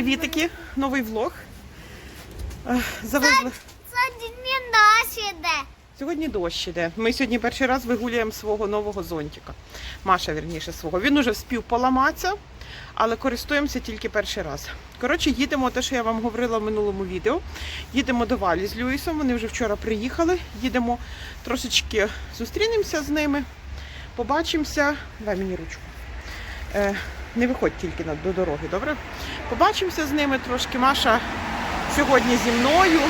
Привітики, новий влог. Е, Завезли. Це не наші де. Сьогодні дощ іде. Ми сьогодні перший раз вигулюємо свого нового зонтика. Маша, вірніше, свого. Він уже вспів поламатися, але користуємося тільки перший раз. Коротше, їдемо, те, що я вам говорила в минулому відео. Їдемо до Валі з Люїсом. Вони вже вчора приїхали. Їдемо трошечки зустрінемося з ними, побачимося. Дай мені ручку. Не виходь тільки до дороги, добре? Побачимося з ними трошки. Маша сьогодні зі мною.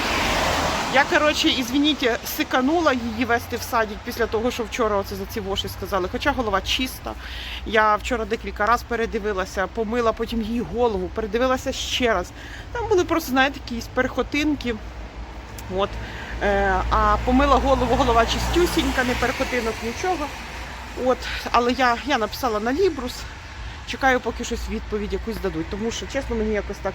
Я, коротше, ізвініть, сиканула її вести в садик після того, що вчора оце за ці воші сказали. Хоча голова чиста. Я вчора декілька разів передивилася, помила потім її голову, передивилася ще раз. Там були просто, знаєте, якісь перехотинки. От. Е, а помила голову, голова чистюсінька, не перехотинок, нічого. От. Але я, я написала на Лібрус. Чекаю, поки щось відповідь якусь дадуть. Тому що, чесно, мені якось так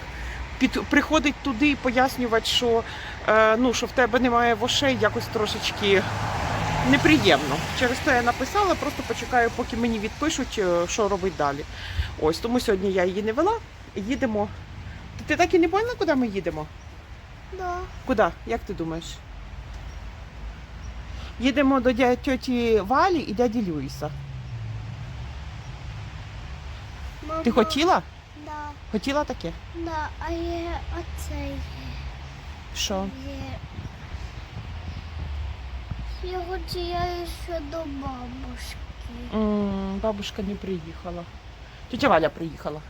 під, приходить туди і пояснювати, що, е, ну, що в тебе немає вошей, якось трошечки неприємно. Через те я написала, просто почекаю, поки мені відпишуть, е, що робити далі. Ось тому сьогодні я її не вела. Їдемо. Ти, так і не поняла, куди ми їдемо? Да. Куди? Як ти думаєш? Їдемо до тьоті Валі і дяді Люїса. Мама, Ти хотіла? Да, Хотіла таке? да, а є оцей. Що? Є. Я хочу я ще до бабушки. М, Бабушка не приїхала. Тетя Валя приїхала.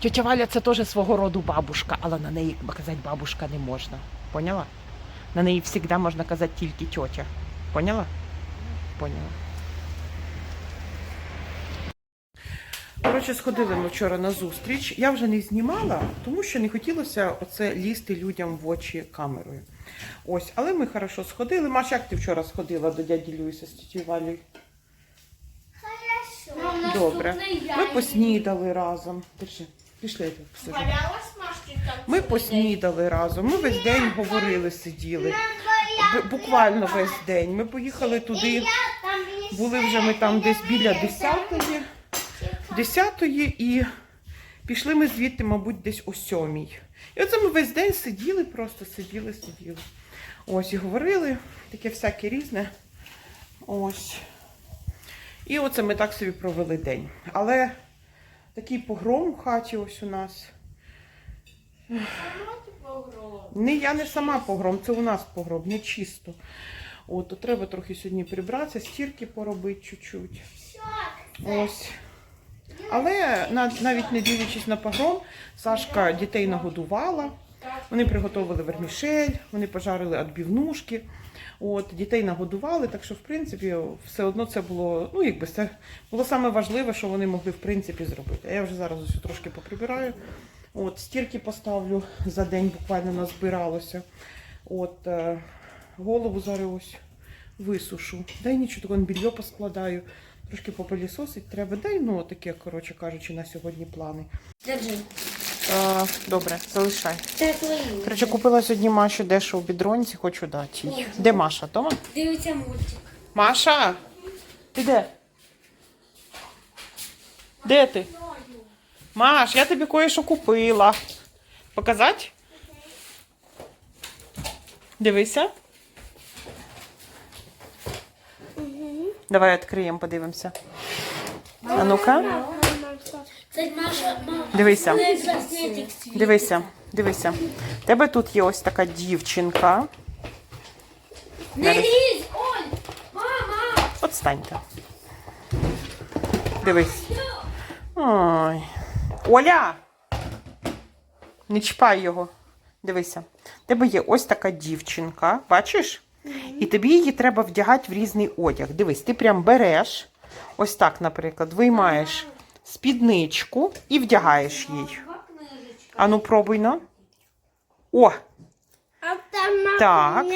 Тетя Валя це теж свого роду бабушка, але на неї казати бабушка не можна. Поняла? На неї завжди можна казати тільки тьотя. Поняла? Поняла. Коротше, сходили ми вчора на зустріч. Я вже не знімала, тому що не хотілося оце лізти людям в очі камерою. Ось, але ми хорошо сходили. Маш, як ти вчора сходила до дяді Люїса з тітю Валею? Хорошо. Добре. Ми поснідали разом. Держи, пішли я тебе посажу. Ми поснідали разом. Ми весь день говорили, сиділи. Буквально весь день. Ми поїхали туди. Були вже ми там десь біля 10-ї. 10-ї і пішли ми звідти, мабуть, десь о 7-й. І оце ми весь день сиділи, просто сиділи, сиділи. Ось і говорили, таке всяке різне. Ось. І оце ми так собі провели день. Але такий погром в хаті ось у нас. Не я не сама погром, це у нас погром, не чисто. От, то треба трохи сьогодні прибратися, стірки поробити чуть-чуть. Ось. Але навіть не дивлячись на погром, Сашка дітей нагодувала. Вони приготували вермішель, вони пожарили відбівнушки. От, дітей нагодували, так що, в принципі, все одно це було, ну, якби це було саме важливе, що вони могли, в принципі, зробити. Я вже зараз ось трошки поприбираю. От, стірки поставлю за день, буквально назбиралося. От, е, голову зараз ось висушу. Дай нічого, такого поскладаю. Трошки попилісосить треба. Дай, ну, таке, коротше кажучи, на сьогодні плани. Держи. Е, добре, залишай. Це твої. Коротше, купила сьогодні Маші дещо у бідронці, хочу дати їй. Де Маша? Дома? Дивиться мультик. Маша! Ти де? Де ти? Маш, я тобі кое-що купила. Показати? Дивися. Давай відкриємо, подивимося. А ну-ка, Це наша дивися. Дивися, дивися. У тебе тут є ось така дівчинка. Не лізь, Оль! Мама! Отстаньте. Дивись. Ой. Оля! Не чіпай його. Дивися. У тебе є ось така дівчинка, бачиш? І тобі її треба вдягати в різний одяг. Дивись, ти прям береш, ось так, наприклад, виймаєш спідничку і вдягаєш їй. Ану, пробуй ну. О! Так.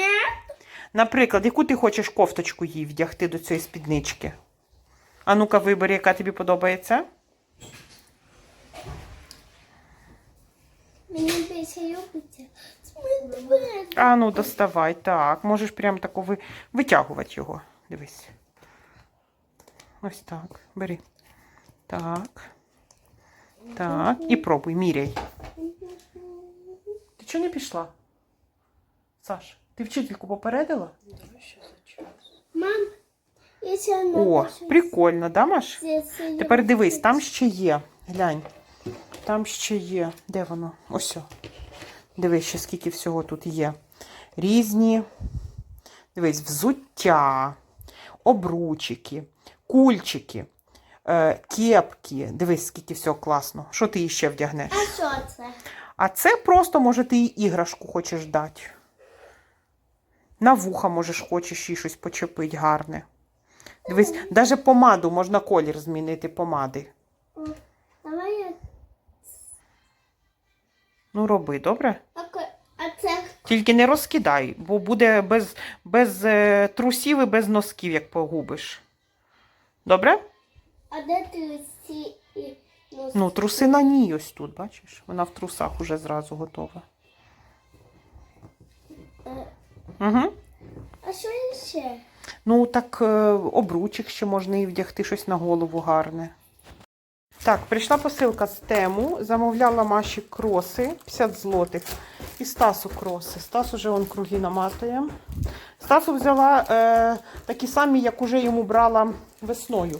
Наприклад, яку ти хочеш кофточку їй вдягти до цієї спіднички? А ну-ка, вибери, яка тобі подобається. Мені більше любиться. А ну, доставай. Так, можеш прям тако ви... витягувати його. Дивись. Ось так. Бери. Так. Так. І пробуй, міряй. Ти Чого не пішла? Саш, ти вчительку попередила? Мам, я О, прикольно, да, Маш? Тепер дивись, там ще є. Глянь. Там ще є. Де воно? Ось. Дивись, ще скільки всього тут є. Різні. Дивись, взуття, обручики, кульчики, е, кепки. Дивись, скільки всього класно. Що ти ще вдягнеш? А що це? А це просто, може, ти іграшку хочеш дати. На вуха, можеш, хочеш їй щось почепити гарне. Дивись, навіть помаду можна колір змінити помади. Ну, роби, добре? А, це Тільки не розкидай, бо буде без, без е, трусів і без носків, як погубиш. Добре? а де ти і носки? Ну, труси на ній ось тут, бачиш? Вона в трусах уже зразу готова. Е, Угу. А що ще? Ну, так е, обручик ще можна і вдягти щось на голову гарне. Так, прийшла посилка з тему. Замовляла Маші кроси 50 злотих. І Стасу кроси. Стас уже он круги наматує. Стасу взяла е, такі самі, як уже йому брала весною.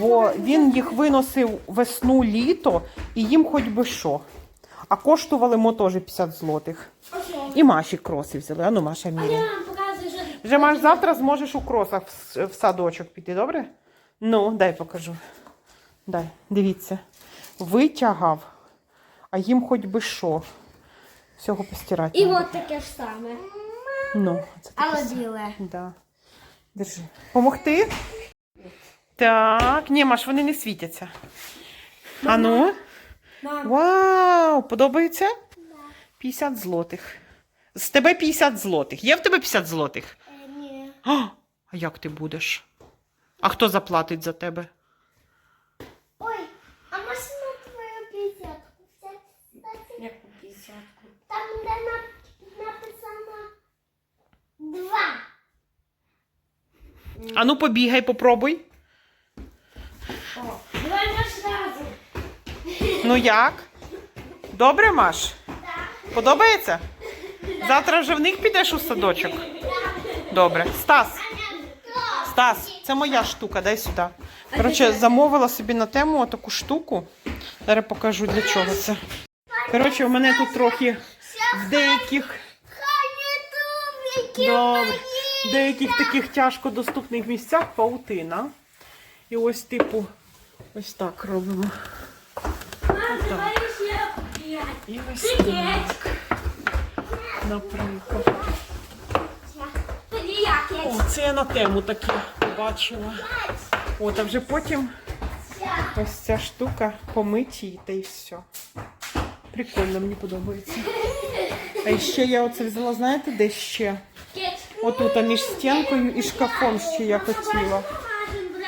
Бо він їх виносив весну літо і їм хоч би що. А коштували мо теж 50 злотих. І Маші кроси взяли. А ну, Маша міряє. Вже Маш, завтра зможеш у кросах в, в садочок піти, добре? Ну, дай покажу. Дай, дивіться. Витягав, а їм хоч би що. Всього постирати. І от таке ж саме. Ну, це таке Але біле. Да. Держи. Помогти? Так, ні, Маш, вони не світяться. А ну? Мам, Вау! Подобається? 50 злотих. З тебе 50 злотих. Є в тебе 50 злотих? е, ні. А, а як ти будеш? А хто заплатить за тебе? Ой, а машина твоя п'ятдесятку. Це, кстати, Як по п'ятдесятку? Там, де написано два. А ну побігай, попробуй. О, давай наш разом. Ну як? Добре, Маш? Подобається? Завтра вже в них підеш у садочок? Добре. Стас. Стас, це моя штука, дай сюди. Коротше, замовила собі на тему таку штуку. Зараз покажу для чого це. Коротше, у мене тут трохи в деяких. Деяких таких тяжко доступних місцях паутина. І ось, типу, ось так робимо. І ось так. Наприклад. О, це я на тему таке побачила. От, а вже потім ось ця штука помить та й все. Прикольно, мені подобається. А ще я оце взяла, знаєте, де ще? Отут між стінкою і шкафом ще я хотіла.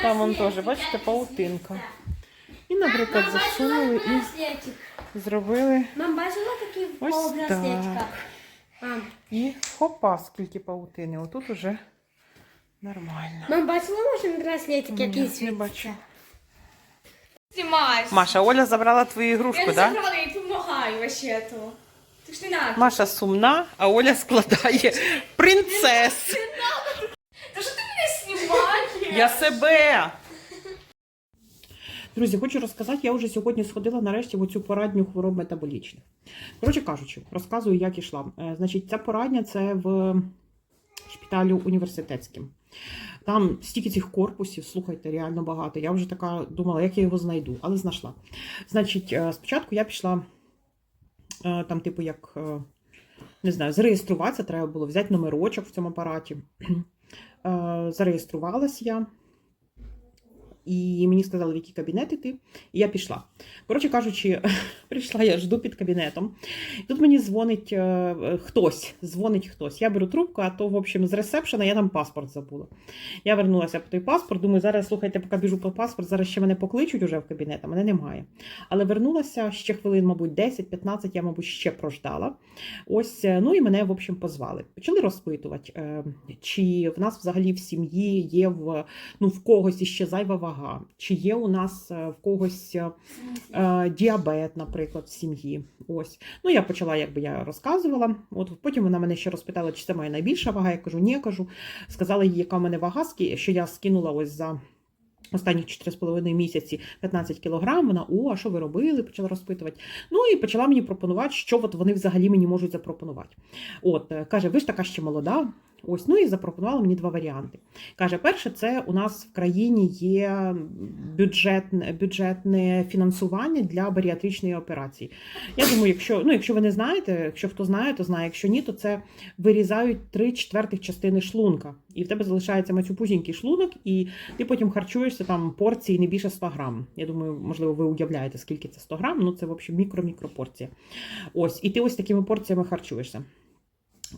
Там вон теж, бачите, паутинка. І, наприклад, засунули і зробили. Мам, бачила такі Ось так. І хопа, скільки паутини. Отут уже нормально. мам, бачила може браслетик, який Ні, не бачу. Маша, Оля забрала твою Я ігрушку, так? Да? Їй допомагаю вообще-то. Ти ж не надо. Маша сумна, а Оля складає принцес. Та що ти мене знімаєш? Я себе. Друзі, хочу розказати, я вже сьогодні сходила нарешті в оцю порадню хвороб метаболічних. Коротше кажучи, розказую, як ішла. Е, Значить, ця порадня це в шпиталю університетським. Там стільки цих корпусів, слухайте, реально багато. Я вже така думала, як я його знайду, але знайшла. Значить, е, спочатку я пішла там, типу, як е, не знаю, зареєструватися, треба було взяти номерочок в цьому апараті. Зареєструвалася Зареєструвалась я. І мені сказали, в який кабінет іти, і я пішла. Коротше кажучи, прийшла я жду під кабінетом. Тут мені дзвонить е, хтось, дзвонить хтось. Я беру трубку, а то, в общем, з ресепшена я там паспорт забула. Я вернулася по той паспорт. Думаю, зараз слухайте, поки біжу по паспорт, зараз ще мене покличуть уже в кабінет, а мене немає. Але вернулася ще хвилин, мабуть, 10-15, я, мабуть, ще прождала. Ось, е, ну і мене, в общем, позвали. Почали розпитувати, е, чи в нас взагалі в сім'ї є в, ну, в когось іще зайва вага. чи є у нас е, в когось е, е, діабет, наприклад, в сім'ї. Ось. Ну, я почала, якби я розказувала. От потім вона мене ще розпитала, чи це моя найбільша вага. Я кажу, ні, я кажу. Сказала їй, яка в мене вага, що я скинула ось за. Останні 4,5 місяці 15 кілограм. Вона, о, а що ви робили? Почала розпитувати. Ну і почала мені пропонувати, що от вони взагалі мені можуть запропонувати. От, каже, ви ж така ще молода. Ось, ну і запропонувала мені два варіанти. Каже, перше, це у нас в країні є бюджетне, бюджетне фінансування для баріатричної операції. Я думаю, якщо, ну, якщо ви не знаєте, якщо хто знає, то знає. Якщо ні, то це вирізають три четвертих частини шлунка. І в тебе залишається мацюпузінький шлунок, і ти потім харчуєшся там порції не більше 100 грам. Я думаю, можливо, ви уявляєте, скільки це 100 грам. Ну це в общем мікро-мікро порція. Ось, і ти ось такими порціями харчуєшся.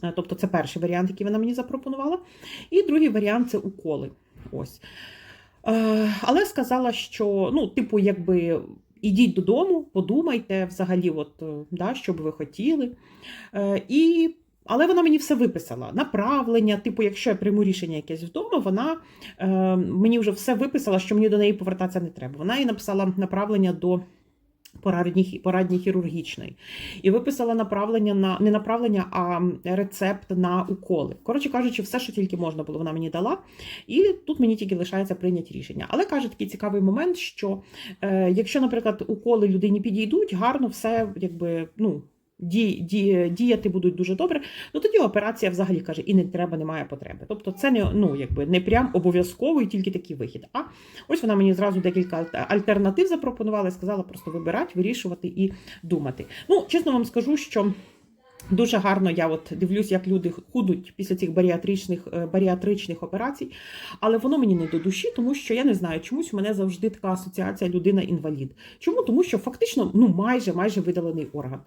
Е, Тобто це перший варіант, який вона мені запропонувала. І другий варіант це уколи. Ось. Е, Але сказала, що, ну, типу, якби. Ідіть додому, подумайте взагалі, от, е, да, що би ви хотіли. І, але вона мені все виписала. Направлення, типу, якщо я прийму рішення якесь вдома, вона мені вже все виписала, що мені до неї повертатися не треба. Вона їй написала направлення до порадні, порадні хірургічної. І виписала направлення на не направлення, а рецепт на уколи. Коротше кажучи, все, що тільки можна було, вона мені дала. І тут мені тільки лишається прийняти рішення. Але каже такий цікавий момент, що е, якщо, наприклад, уколи людині підійдуть, гарно все якби ну. Ді, ді, діяти будуть дуже добре, ну тоді операція взагалі каже, і не треба, немає потреби. Тобто це не ну якби не прям обов'язковий тільки такий вихід. А ось вона мені зразу декілька аль- альтернатив запропонувала і сказала просто вибирати, вирішувати і думати. Ну, чесно вам скажу, що дуже гарно я от дивлюсь, як люди худуть після цих баріатричних, е, баріатричних операцій, але воно мені не до душі, тому що я не знаю, чомусь у мене завжди така асоціація людина-інвалід. Чому? Тому що фактично ну майже майже видалений орган.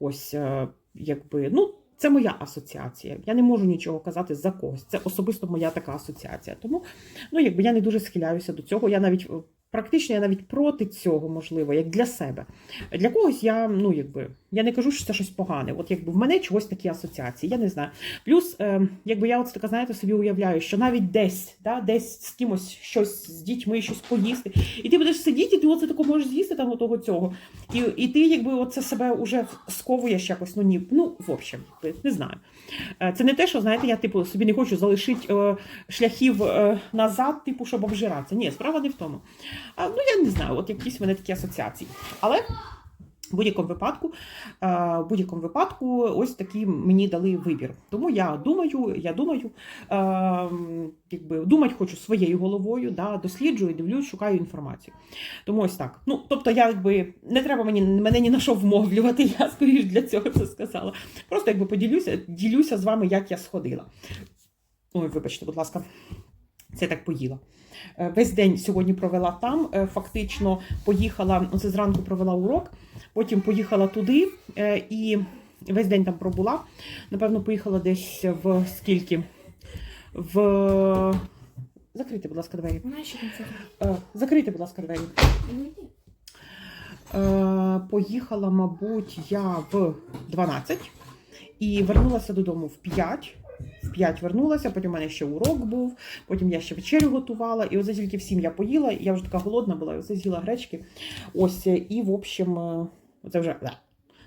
Ось е, якби ну. Це моя асоціація. Я не можу нічого казати за когось. Це особисто моя така асоціація. Тому ну, якби я не дуже схиляюся до цього. Я навіть е, практично я навіть проти цього, можливо, як для себе. Для когось я, ну якби, я не кажу, що це щось погане. От якби в мене чогось такі асоціації, я не знаю. Плюс, е, якби я от така, знаєте, собі уявляю, що навіть десь, да, десь з кимось щось з дітьми, щось поїсти, і ти будеш сидіти, і ти оце тако можеш з'їсти там отого цього. І, і ти якби оце себе вже сковуєш якось, ну ні, ну, в общем, не знаю. Е, Це не те, що знаєте, я типу собі не хочу залишити е, шляхів е, назад, типу, щоб обжиратися. Ні, справа не в тому. А, ну я не знаю, от якісь в мене такі асоціації. Але в будь-якому випадку, е, в будь-якому випадку, ось такі мені дали вибір. Тому я думаю, я думаю, е, якби думати хочу своєю головою, да, досліджую, дивлюсь, шукаю інформацію. Тому ось так. Ну, тобто, я якби не треба мені мене ні на що вмовлювати, я скоріш для цього це сказала. Просто якби поділюся, ділюся з вами, як я сходила. Ой, вибачте, будь ласка, це так поїла. Е, Весь день сьогодні провела там. е, Фактично поїхала, оце зранку провела урок, потім поїхала туди е, і весь день там пробула. Напевно, поїхала десь в скільки? В. Закрийте, будь ласка, двері. Вона ще там. Закрийте, будь ласка, двері. Поїхала, мабуть, я в 12 і вернулася додому в 5. В 5 вернулася, потім у мене ще урок був, потім я ще вечерю готувала, і оце тільки в 7 я поїла, я вже така голодна була, і оце з'їла гречки. Ось, е, і в общем, е, оце вже.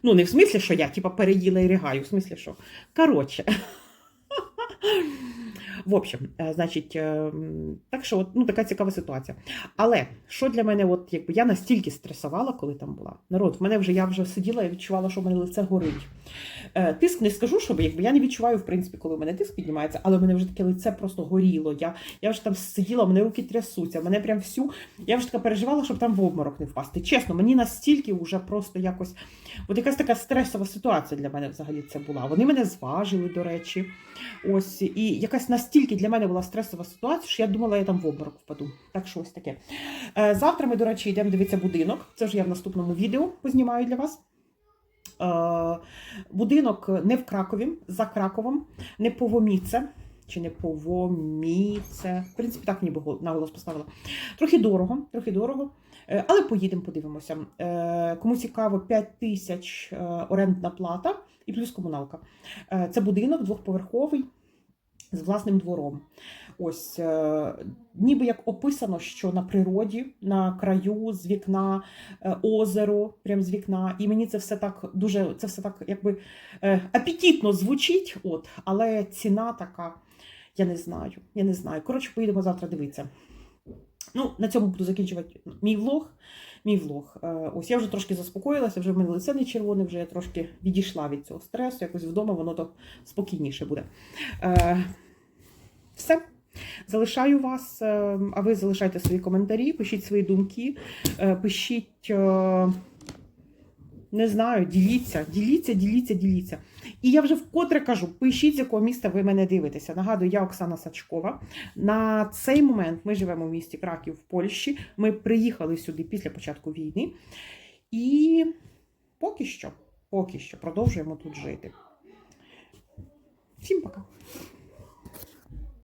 Ну, не в смислі, що я типа переїла і ригаю, в смислі, що. Коротше. В общем, е, значить, е, так що ну, така цікава ситуація. Але що для мене, от якби я настільки стресувала, коли там була. Народ, в мене вже я вже сиділа і відчувала, що в мене лице горить. Е, Тиск не скажу, щоб якби я не відчуваю, в принципі, коли в мене тиск піднімається, але в мене вже таке лице просто горіло. Я, я вже там сиділа, мене руки трясуться, мене прям всю. Я вже така переживала, щоб там в обморок не впасти. Чесно, мені настільки вже просто якось. От якась така стресова ситуація для мене взагалі це була. Вони мене зважили, до речі. Ось, і якась настільки для мене була стресова ситуація, що я думала, я там в обморок впаду. Так що ось таке. Е, Завтра ми, до речі, йдемо дивитися будинок. Це вже я в наступному відео познімаю для вас. Е, Будинок не в Кракові, за Краковом, не Повоміце. Чи не Повоміце. В принципі, так ніби гол- наголос поставила. Трохи дорого, трохи дорого. Е, Але поїдемо, подивимося. Кому цікаво, 5 тисяч орендна плата і плюс комуналка. Це будинок двохповерховий. З власним двором. Ось е, ніби як описано, що на природі, на краю, з вікна, е, озеро, прям з вікна. І мені це все так дуже, це все так якби е, апетитно звучить, от, але ціна така, я не знаю. Я не знаю. Коротше, поїдемо завтра дивитися. Ну, на цьому буду закінчувати мій влог. Мій влог. Ось я вже трошки заспокоїлася, вже в мене лице не червоне, вже я трошки відійшла від цього стресу. Якось вдома воно то спокійніше буде. Все. Залишаю вас, е, а ви залишайте свої коментарі, пишіть свої думки, е, пишіть, е, не знаю, діліться, діліться, діліться, діліться. І я вже вкотре кажу, пишіть, з якого міста ви мене дивитеся. Нагадую, я Оксана Сачкова. На цей момент ми живемо в місті Краків в Польщі. Ми приїхали сюди після початку війни. І поки що, поки що продовжуємо тут жити. Всім пока.